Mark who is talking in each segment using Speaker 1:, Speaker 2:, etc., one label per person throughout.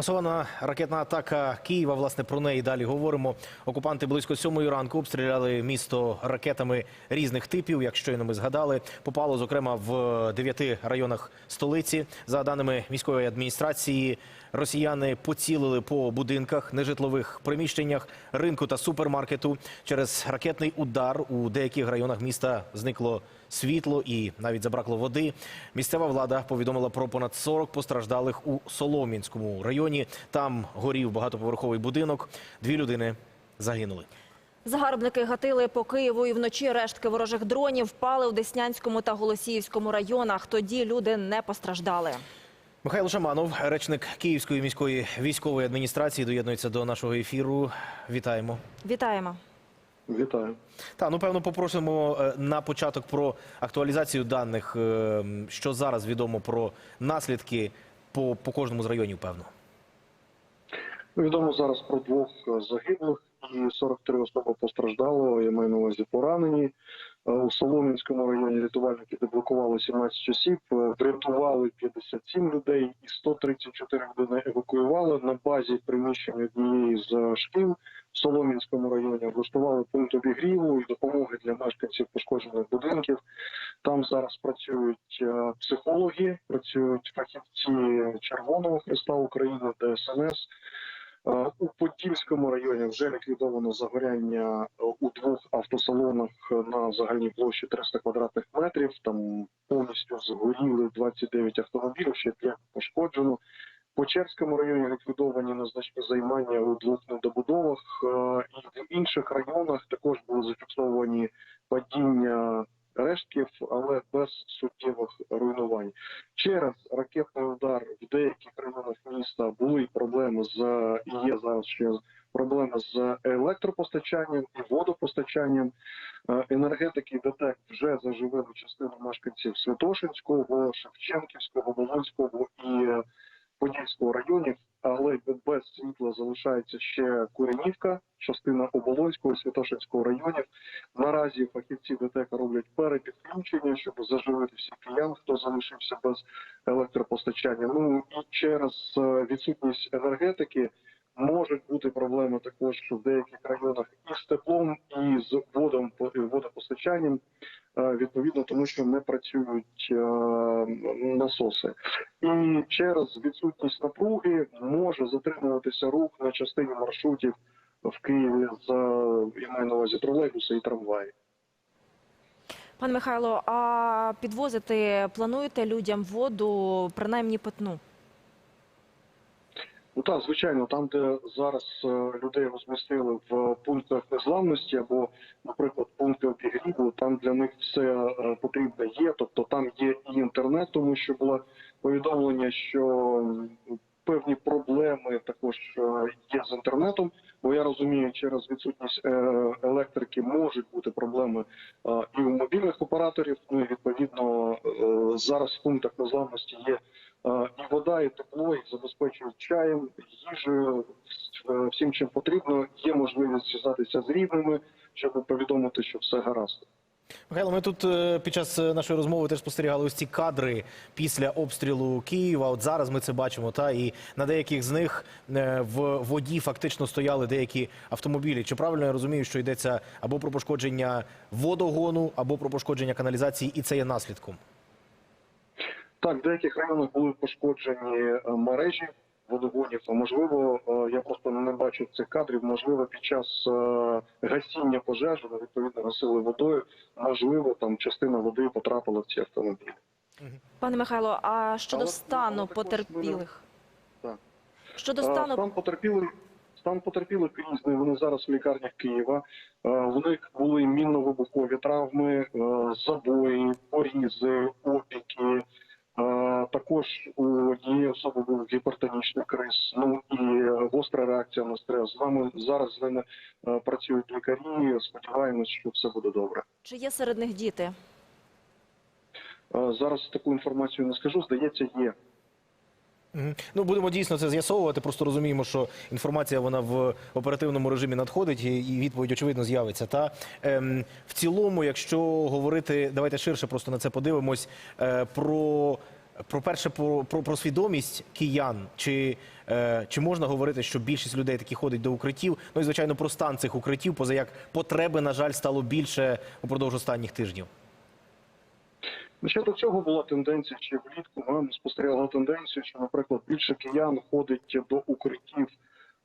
Speaker 1: Масована ракетна атака Києва. Власне про неї далі говоримо. Окупанти близько сьомої ранку обстріляли місто ракетами різних типів. Як щойно ми згадали, попало зокрема в дев'яти районах столиці. За даними міської адміністрації, росіяни поцілили по будинках, нежитлових приміщеннях, ринку та супермаркету. Через ракетний удар у деяких районах міста зникло світло і навіть забракло води. Місцева влада повідомила про понад 40 постраждалих у Солом'янському районі. Там горів багатоповерховий будинок. Дві людини загинули.
Speaker 2: Загарбники гатили по Києву і вночі рештки ворожих дронів впали у Деснянському та Голосіївському районах. Тоді люди не постраждали.
Speaker 1: Михайло Шаманов, речник Київської міської військової адміністрації, доєднується до нашого ефіру. Вітаємо.
Speaker 2: Вітаємо.
Speaker 3: Вітаю.
Speaker 1: Та ну певно попросимо е, на початок про актуалізацію даних, е, що зараз відомо про наслідки по, по кожному з районів. Певно.
Speaker 3: Відомо зараз про двох е, загиблих і 43 особи постраждало. Я маю на увазі поранені. Е, У Солом'янському районі рятувальники деблокували 17 осіб, е, врятували 57 людей і 134 людини евакуювали на базі приміщення однієї з шкіл в Солом'янському районі. Облаштували пункт обігріву і допомоги для мешканців пошкоджених будинків. Там зараз працюють е, психологи, працюють фахівці Червоного Христа України, ДСНС. Е, У Подільському районі вже ліквідовано загоряння е, у двох автосалонах на загальній площі 300 квадратних метрів. Там повністю згоріли 29 автомобілів, ще 5 пошкоджено. По Черському районі ліквідовані незначні займання у двох недобудовах. е, І в інших районах також були зафіксовані падіння рештків, але без суттєвих руйнувань. Через ракетний удар в деяких районах міста були проблеми з є зараз ще проблеми з електропостачанням і водопостачанням. Е, Енергетики ДТЕК вже заживили частину мешканців Святошинського, Шевченківського, Волонського і е, Подільського районів, але без світла залишається ще Куренівка, частина Оболонського, Святошинського районів. Наразі фахівці ДТЕК роблять перепідключення, щоб заживити всіх киян, хто залишився без електропостачання. Ну і через е, відсутність енергетики можуть бути проблеми також в деяких районах і з теплом, і з водом водопостачанням. е, Відповідно, тому що не працюють е, насоси, і через відсутність напруги може затримуватися рух на частині маршрутів в Києві за я маю на увазі тролейбуси і трамваї.
Speaker 2: Пане Михайло, а підвозити плануєте людям воду, принаймні питну?
Speaker 3: Ну так, звичайно, там, де зараз е, людей розмістили в пунктах незламності або, наприклад, пункти обігріву, там для них все е, потрібне є. Тобто там є і інтернет, тому що було повідомлення, що певні проблеми також е, є з інтернетом. Бо я розумію, через відсутність електрики можуть бути проблеми і у мобільних операторів. Ну і відповідно зараз в пунктах незламності є і вода, і тепло їх забезпечують чаєм, їжею, е, всім чим потрібно. Є можливість зв'язатися з рідними, щоб повідомити, що все гаразд.
Speaker 1: Михайло, ми тут е, під час е, нашої розмови теж спостерігали ось ці кадри після обстрілу Києва. От зараз ми це бачимо. Та і на деяких з них е, в воді фактично стояли деякі автомобілі. Чи правильно я розумію, що йдеться або про пошкодження водогону, або про пошкодження каналізації, і це є наслідком?
Speaker 3: Так, в деяких районах були пошкоджені е, мережі водогонів. Можливо, е, я просто не бачу цих кадрів. Можливо, під час е, гасіння пожежі, відповідно, гасили водою. Можливо, там частина води потрапила в ці автомобілі.
Speaker 2: Пане Михайло, а щодо
Speaker 3: Але,
Speaker 2: стану потерпілих?
Speaker 3: Так.
Speaker 2: Щодо стану
Speaker 3: Стан потерпілих, стан потерпілих різний. Вони зараз в лікарнях Києва. У них були мінно-вибухові травми, забої, порізи, опіки. Е, Також у однієї особи був гіпертонічний криз. Ну і е, гостра реакція на стрес. З нами зараз з ними е, працюють лікарі. Сподіваємось, що все буде добре.
Speaker 2: чи є серед них діти?
Speaker 3: Зараз таку інформацію не скажу. Здається, є.
Speaker 1: Ну будемо дійсно це з'ясовувати. Просто розуміємо, що інформація вона в оперативному режимі надходить, і відповідь очевидно з'явиться. Та ем, в цілому, якщо говорити, давайте ширше просто на це подивимось е, про. Про перше про, про, про свідомість киян. Чи, е, чи можна говорити, що більшість людей таки ходить до укриттів? Ну і звичайно про стан цих укриттів, поза як потреби, на жаль, стало більше упродовж останніх тижнів.
Speaker 3: Ну, Ще до цього була тенденція, чи влітку ми спостерігали тенденцію, що, наприклад, більше киян ходить до укриттів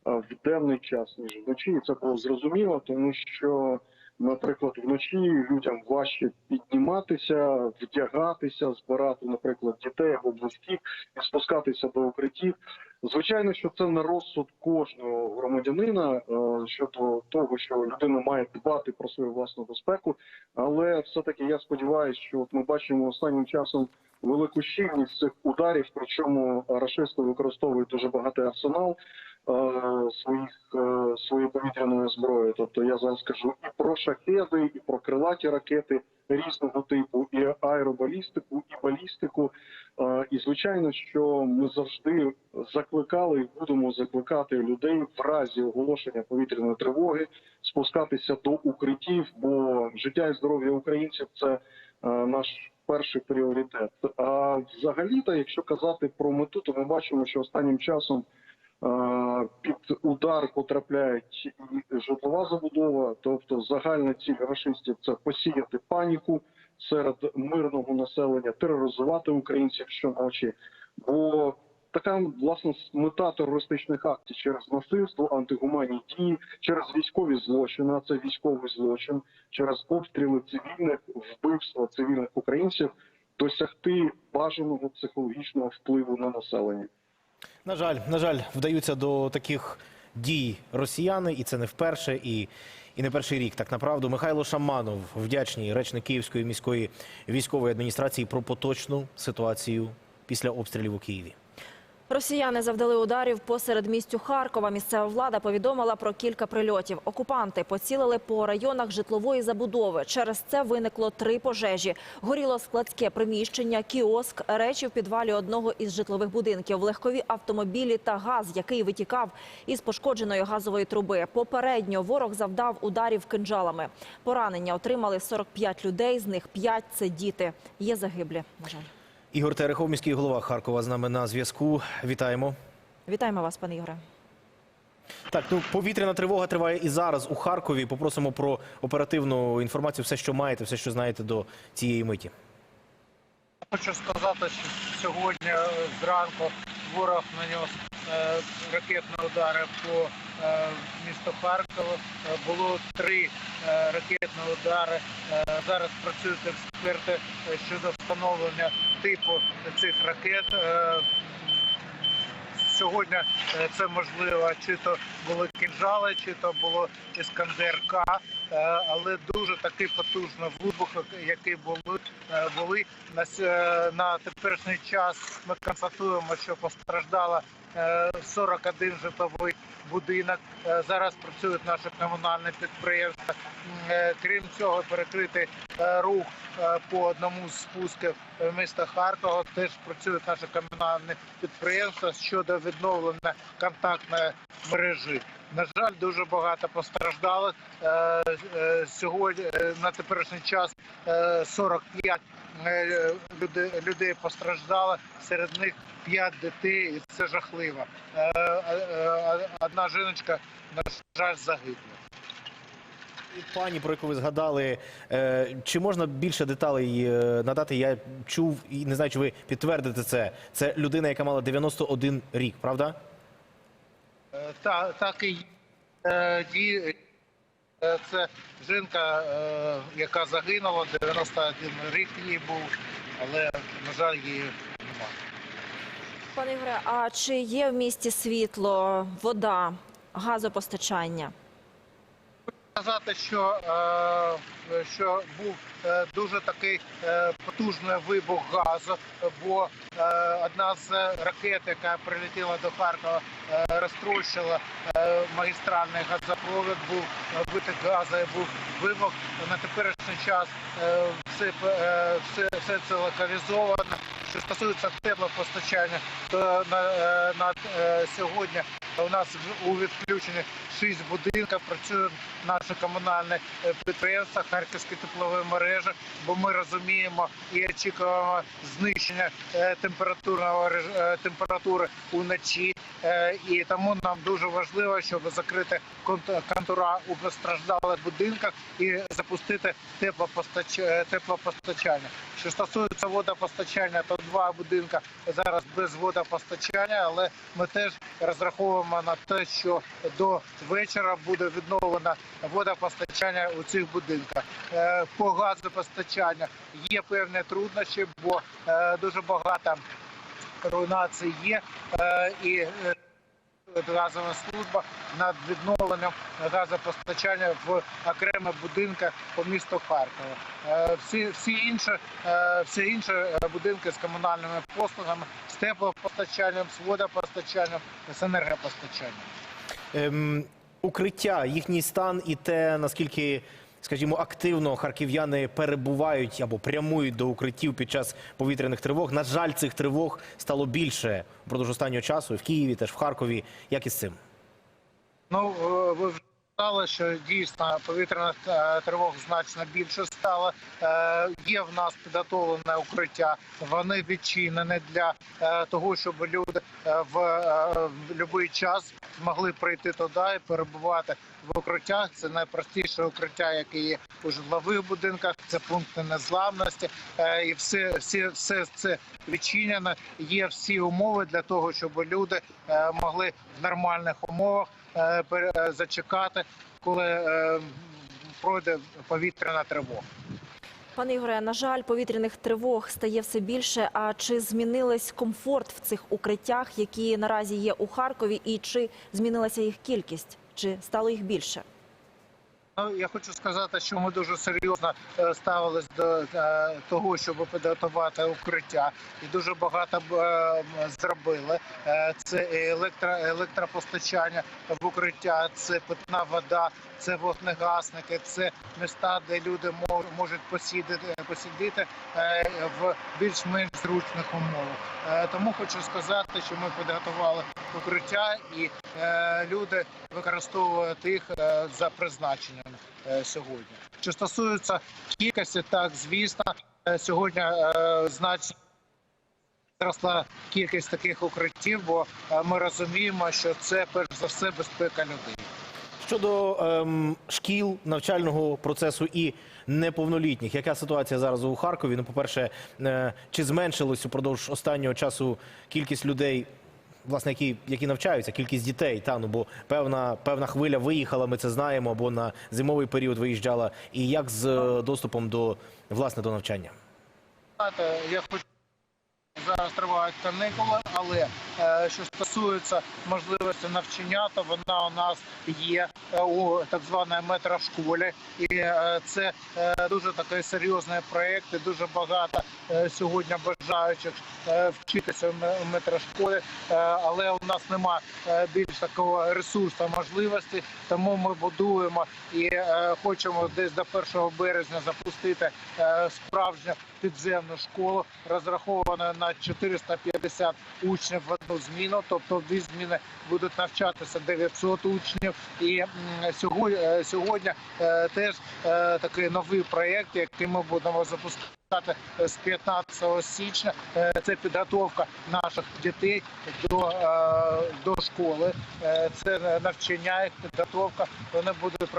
Speaker 3: в денний час, ніж вночі. І це було зрозуміло, тому що, наприклад, вночі людям важче підніматися, вдягатися, збирати, наприклад, дітей або близьких і спускатися до укриттів. Звичайно, що це на розсуд кожного громадянина е, щодо того, що людина має дбати про свою власну безпеку. Але все-таки я сподіваюся, що от ми бачимо останнім часом велику щільність цих ударів, причому рашисти використовують дуже багатий арсенал е, своїх е, своєї повітряної зброї. Тобто я зараз кажу і про шахеди, і про крилаті ракети різного типу, і аеробалістику, і балістику. І звичайно, що ми завжди закликали і будемо закликати людей в разі оголошення повітряної тривоги спускатися до укриттів, бо життя і здоров'я українців це наш перший пріоритет. А взагалі-то, якщо казати про мету, то ми бачимо, що останнім часом під удар потрапляють і житлова забудова, тобто загальна ціль рашистів це посіяти паніку серед мирного населення, тероризувати українців щоночі. Бо така власне мета терористичних актів через насильство, антигуманні дії, через військові злочини, а це військовий злочин, через обстріли цивільних, вбивства цивільних українців, досягти бажаного психологічного впливу на населення.
Speaker 1: На жаль, на жаль, вдаються до таких дій росіяни, і це не вперше, і, і не перший рік. Так направду, Михайло Шаманов, вдячний речник Київської міської військової адміністрації про поточну ситуацію після обстрілів у Києві.
Speaker 2: Росіяни завдали ударів посеред містю Харкова. Місцева влада повідомила про кілька прильотів. Окупанти поцілили по районах житлової забудови. Через це виникло три пожежі. Горіло складське приміщення, кіоск, речі в підвалі одного із житлових будинків, легкові автомобілі та газ, який витікав із пошкодженої газової труби. Попередньо ворог завдав ударів кинджалами. Поранення отримали 45 людей, з них 5 – це діти. Є загиблі, на жаль.
Speaker 1: Ігор Терехов, міський голова Харкова, з нами на зв'язку. Вітаємо.
Speaker 2: Вітаємо вас, пане Ігоре.
Speaker 1: Так, ну повітряна тривога триває і зараз у Харкові. Попросимо про оперативну інформацію, все, що маєте, все, що знаєте до цієї миті.
Speaker 4: Хочу сказати, що сьогодні е, зранку ворог наніс е, ракетні удари по е, місту Харкову. Було три е, ракетні удари. Е, Зараз працюють експерти щодо встановлення типу цих ракет. Е, Сьогодні е, це можливо, чи то були кінжали, чи то було іскандер К, е, але дуже такий потужний вибух, який були були на на теперішній час. Ми констатуємо, що постраждало е, 41 житловий будинок. Е, Зараз працюють наші комунальні підприємства. Е, Крім цього, перекрити е, рух е, по одному з спусків е, міста Харкова. Теж працюють наші комунальні підприємства щодо відновлення контактної мережі. На жаль, дуже багато постраждалих. Е, е, Сьогодні е, на теперішній час е, 45 е, людей, постраждало, серед них 5 дітей, і це жахливо. Е, е, Одна жіночка, на жаль, загибла.
Speaker 1: Пані, про яку ви згадали, чи можна більше деталей надати? Я чув і не знаю, чи ви підтвердите це. Це людина, яка мала 91 рік, правда?
Speaker 4: Е, Та, так і Це жінка, е, яка загинула, 91 рік їй був, але, на жаль, її немає.
Speaker 2: Пане Ігоре, а чи є в місті світло, вода, газопостачання?
Speaker 4: Сказати, що, е, що був е, дуже такий е, потужний вибух газу, бо одна з ракет, яка прилетіла до Харкова, розтрощила магістральний газопровід, був витік газу, був вибух. На теперішній час все, все, все це локалізовано. Що стосується теплопостачання, то на, на сьогодні у нас у відключенні 6 будинків працює наше комунальне е, підприємство Харківські теплові мережі, бо ми розуміємо і очікуємо знищення е, температурного е, температури уночі. І тому нам дуже важливо, щоб закрити конт- контура у постраждалих будинках і запустити теплопостач... теплопостачання. Що стосується водопостачання, то два будинки зараз без водопостачання, але ми теж розраховуємо на те, що до вечора буде відновлено водопостачання у цих будинках. Е, По газопостачанню є певні труднощі, бо е, дуже багато руйнацій є е, і газова служба над відновленням газопостачання в окремих будинках по місту Харкова. Е, Всі, всі інші, е, всі інші е, будинки з комунальними послугами, з теплопостачанням, з водопостачанням, з енергопостачанням.
Speaker 1: Ем, укриття, їхній стан і те, наскільки, скажімо, активно харків'яни перебувають або прямують до укриттів під час повітряних тривог. На жаль, цих тривог стало більше впродовж останнього часу в Києві, теж в Харкові. Як із цим?
Speaker 4: Ну, е, ви вже сказали, що дійсно повітряних е, тривог значно більше стало. Е, Є в нас підготовлене укриття. Вони відчинені для того, щоб люди в будь-який час змогли прийти туди і перебувати в укриттях. Це найпростіше укриття, яке є у житлових будинках. Це пункти незламності. Е, І все, все, все це відчинено. Є всі умови для того, щоб люди е, могли в нормальних умовах е, зачекати, коли пройде повітряна тривога.
Speaker 2: Пане Ігоре, на жаль, повітряних тривог стає все більше. А чи змінилась комфорт в цих укриттях, які наразі є у Харкові, і чи змінилася їх кількість? Чи стало їх більше?
Speaker 4: Ну, я хочу сказати, що ми дуже серйозно е, ставились до е, того, щоб підготувати укриття, і дуже багато е, зробили. Це електро, електропостачання в укриття, це питна вода, це вогнегасники, це міста, де люди мо- можуть посідати, посидіти е, в більш-менш зручних умовах. Тому хочу сказати, що ми підготували укриття, і люди використовують їх за призначенням сьогодні. Що стосується кількості, так звісно, е, сьогодні е, значно зросла кількість таких укриттів, бо е, ми розуміємо, що це перш за все безпека людей.
Speaker 1: Щодо ем, шкіл, навчального процесу і неповнолітніх, яка ситуація зараз у Харкові? Ну, по-перше, е, чи зменшилось упродовж останнього часу кількість людей, власне, які, які навчаються, кількість дітей? Та ну бо певна певна хвиля виїхала, ми це знаємо, або на зимовий період виїжджала. І як з е, доступом до власне до навчання?
Speaker 4: Я хочу зараз тривають канікули, але е, що стосується можливості навчання, то вона у нас є е, у так званій метрошколі, і е, це е, дуже такий серйозний проєкт. і Дуже багато е, сьогодні бажаючих е, вчитися в метрошколі, е, але у нас немає е, більш такого ресурсу можливості, тому ми будуємо і е, хочемо десь до 1 березня запустити е, справжню підземну школу, розраховану на 450 учнів в одну зміну. Тобто в дві зміни будуть навчатися 900 учнів. І сьогодні, е, сьогодні е, теж е, такий новий проєкт, який ми будемо запускати. З 15 січня Е, це підготовка наших дітей до, е, до школи, Е, це навчання їх підготовка. Вони будуть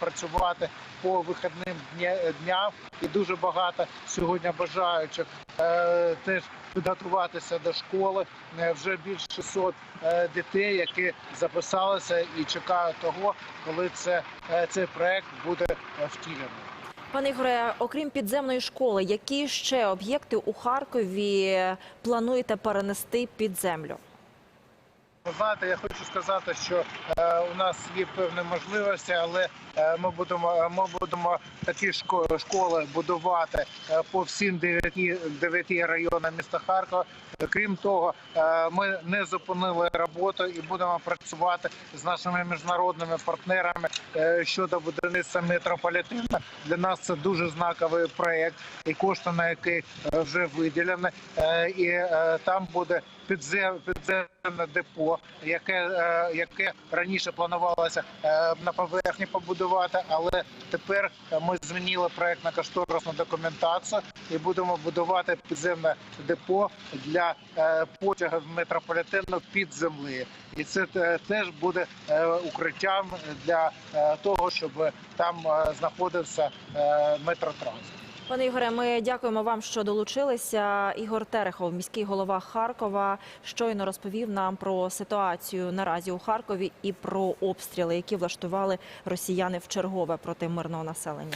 Speaker 4: працювати, по вихідним дня- дням, і дуже багато сьогодні бажаючих е, теж підготуватися до школи. Е, Вже більше 600 е, дітей, які записалися і чекають того, коли це е, цей проект буде е, втілений.
Speaker 2: Пане Ігоре, окрім підземної школи, які ще об'єкти у Харкові плануєте перенести під землю?
Speaker 4: Знаєте, я хочу сказати, що е, у нас є певні можливості, але е, ми будемо ми будемо такі шко- школи будувати е, по всім дев'яти дев'яти районам міста Харкова. Крім того, е, ми не зупинили роботу і будемо працювати з нашими міжнародними партнерами е, щодо будівництва метрополітена. Для нас це дуже знаковий проект, і кошти на який е, вже виділені. Е, І е, там буде підземне депо, яке, е, яке раніше планувалося е, на поверхні побудувати, але тепер ми змінили проектно кошторисну документацію і будемо будувати підземне депо для е, потягів метрополітену під землею. І це е, теж буде е, укриттям для е, того, щоб там е, знаходився е, метротранспорт.
Speaker 2: Пане Ігоре, ми дякуємо вам, що долучилися. Ігор Терехов, міський голова Харкова, щойно розповів нам про ситуацію наразі у Харкові і про обстріли, які влаштували росіяни в чергове проти мирного населення.